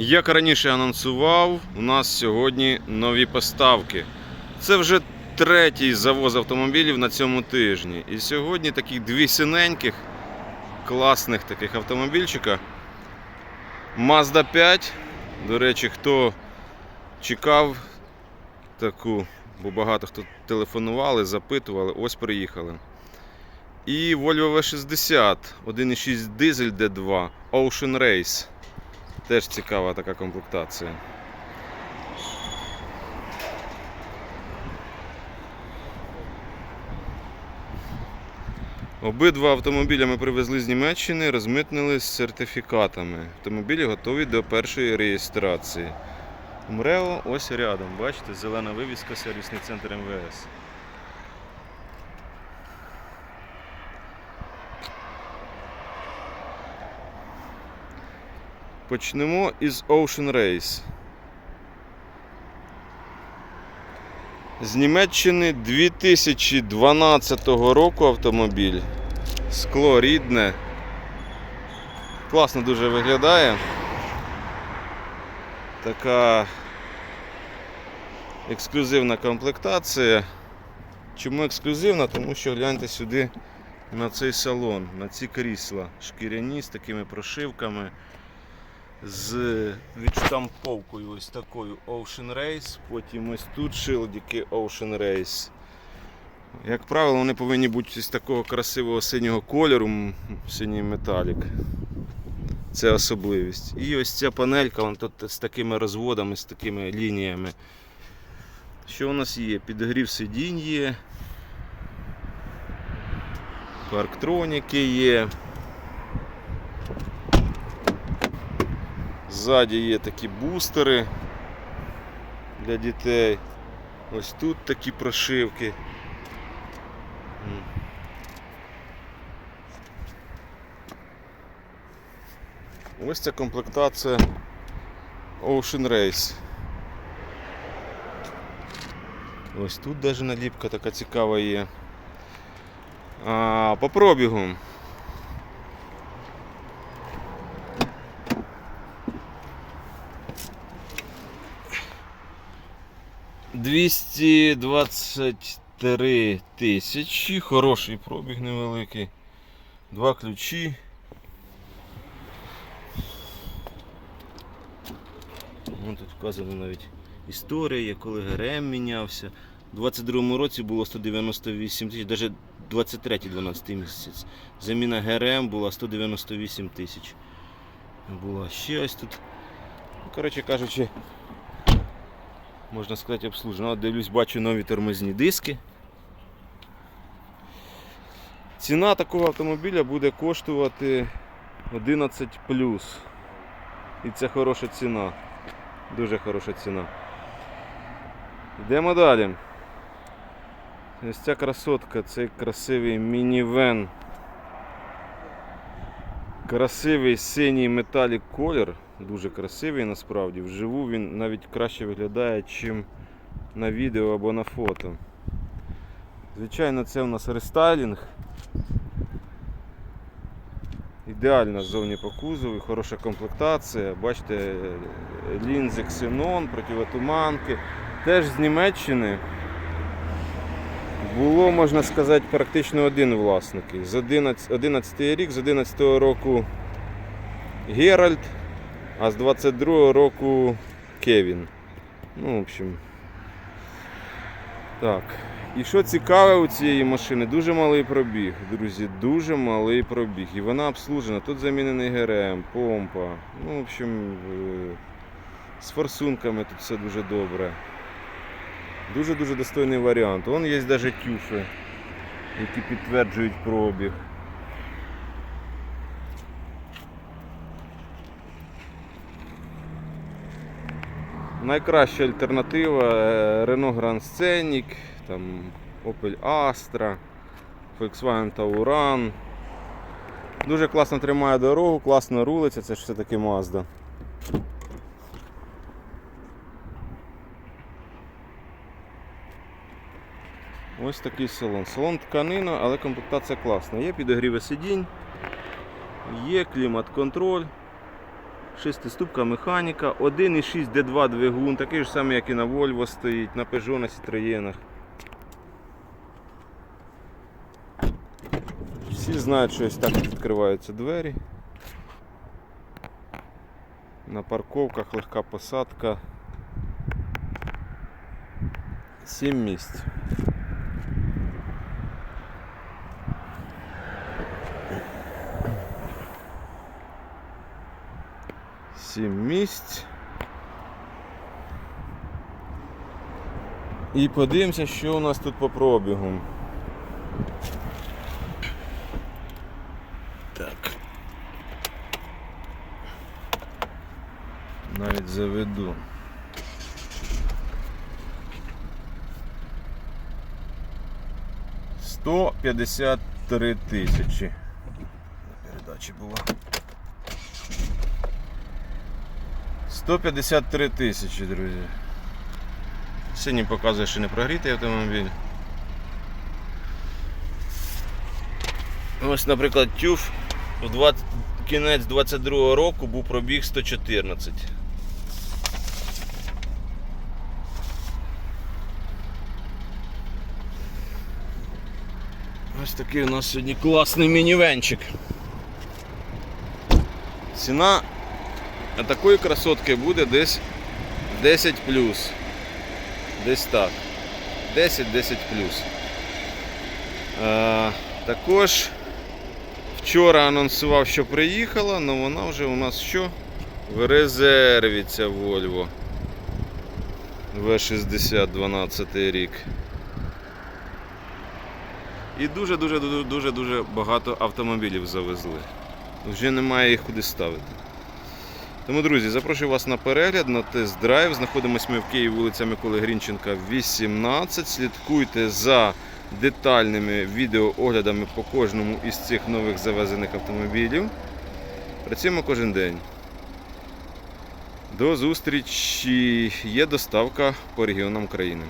Як раніше анонсував, у нас сьогодні нові поставки. Це вже третій завоз автомобілів на цьому тижні. І сьогодні таких дві синеньких, класних таких автомобільчика. Mazda 5. До речі, хто чекав таку, бо багато хто телефонували, запитували, ось приїхали. І Volvo V60, 1.6 дизель D2, Ocean Race. Теж цікава така комплектація. Обидва автомобіля ми привезли з Німеччини, розмитнили з сертифікатами. Автомобілі готові до першої реєстрації. МРЕО ось рядом, бачите, зелена вивіска, сервісний центр МВС. Почнемо із Ocean Race. З Німеччини 2012 року автомобіль. Скло рідне. Класно дуже виглядає. Така ексклюзивна комплектація. Чому ексклюзивна? Тому що гляньте сюди на цей салон, на ці крісла шкіряні з такими прошивками з відштамповкою ось такою Ocean Race, потім ось тут шилдики Ocean Race. Як правило, вони повинні бути з такого красивого синього кольору, синій металік. Це особливість. І ось ця панелька вон тут з такими розводами, з такими лініями. Що у нас є? Підгрів сидінь є. Парктроніки є. Ззаді є такі бустери для дітей. Ось тут такі прошивки. Ось ця комплектація Ocean Race. Ось тут навіть наліпка така цікава є. А, по пробігу. Двісті двадцять три тисячі, хороший пробіг невеликий. Два ключі. Вон тут вказано навіть історія, коли ГРМ мінявся. У 22-му році було 198 тисяч, навіть 23 12 місяць. Заміна ГРМ була 198 тисяч. Була ще ось тут. Ну, Коротше кажучи, можна сказати, обслужено. Дивлюсь, бачу нові тормозні диски. Ціна такого автомобіля буде коштувати 11 І це хороша ціна. Дуже хороша ціна. Йдемо далі. Ось ця красотка, цей красивий мінівен. Красивий синій металік колір. Дуже красивий насправді. Вживу він навіть краще виглядає, ніж на відео або на фото. Звичайно, це у нас рестайлінг. Ідеальна ззовні по кузову, хороша комплектація. Бачите, лінзи ксенон, противотуманки. Теж з Німеччини. Було, можна сказати, практично один власник. З 11, 11 рік, з 11 року Геральт, а з 22 року Кевін. Ну, в общем. Так. І що цікаве у цієї машини, дуже малий пробіг, друзі, дуже малий пробіг. І вона обслужена. Тут замінений ГРМ, помпа. Ну, в общем, е, з форсунками тут все дуже добре. Дуже-дуже достойний варіант. Вон є навіть тюфи, які підтверджують пробіг. Найкраща альтернатива е, Renault Grand Scenic, там Opel Astra, Volkswagen Tauran. Дуже класно тримає дорогу, класно рулиться, це ж все-таки Mazda. Ось такий салон. Салон тканина, але комплектація класна. Є підогріви сидінь, є клімат-контроль, Шестиступка механіка, 1,6 D2 двигун, такий ж самий, як і на Volvo стоїть, на Peugeot, на Citroёnах. Всі знають, що ось так відкриваються двері. На парковках легка посадка. 7 місць. Сім місць. І подивимося, що у нас тут по пробігу. Так. Навіть заведу. Сто п'ятдесят три тисячі. На передачі була. 153 тисячі, друзі. Синій показує, що не прогрітий автомобіль. Ось, наприклад, тюф в 20, кінець 22 року був пробіг 114. Ось такий у нас сьогодні класний мінівенчик. Ціна такої красотки буде десь 10 плюс. Десь так. 10-10 плюс. Е, також вчора анонсував, що приїхала, але вона вже у нас що? В резерві ця Volvo. V60 12 рік. І дуже-дуже дуже дуже багато автомобілів завезли. Вже немає їх куди ставити. Тому, друзі, запрошую вас на перегляд, на тест-драйв. Знаходимося ми в Києві, вулиця Миколи Грінченка, 18. Слідкуйте за детальними відеооглядами по кожному із цих нових завезених автомобілів. Працюємо кожен день. До зустрічі! Є доставка по регіонам країни.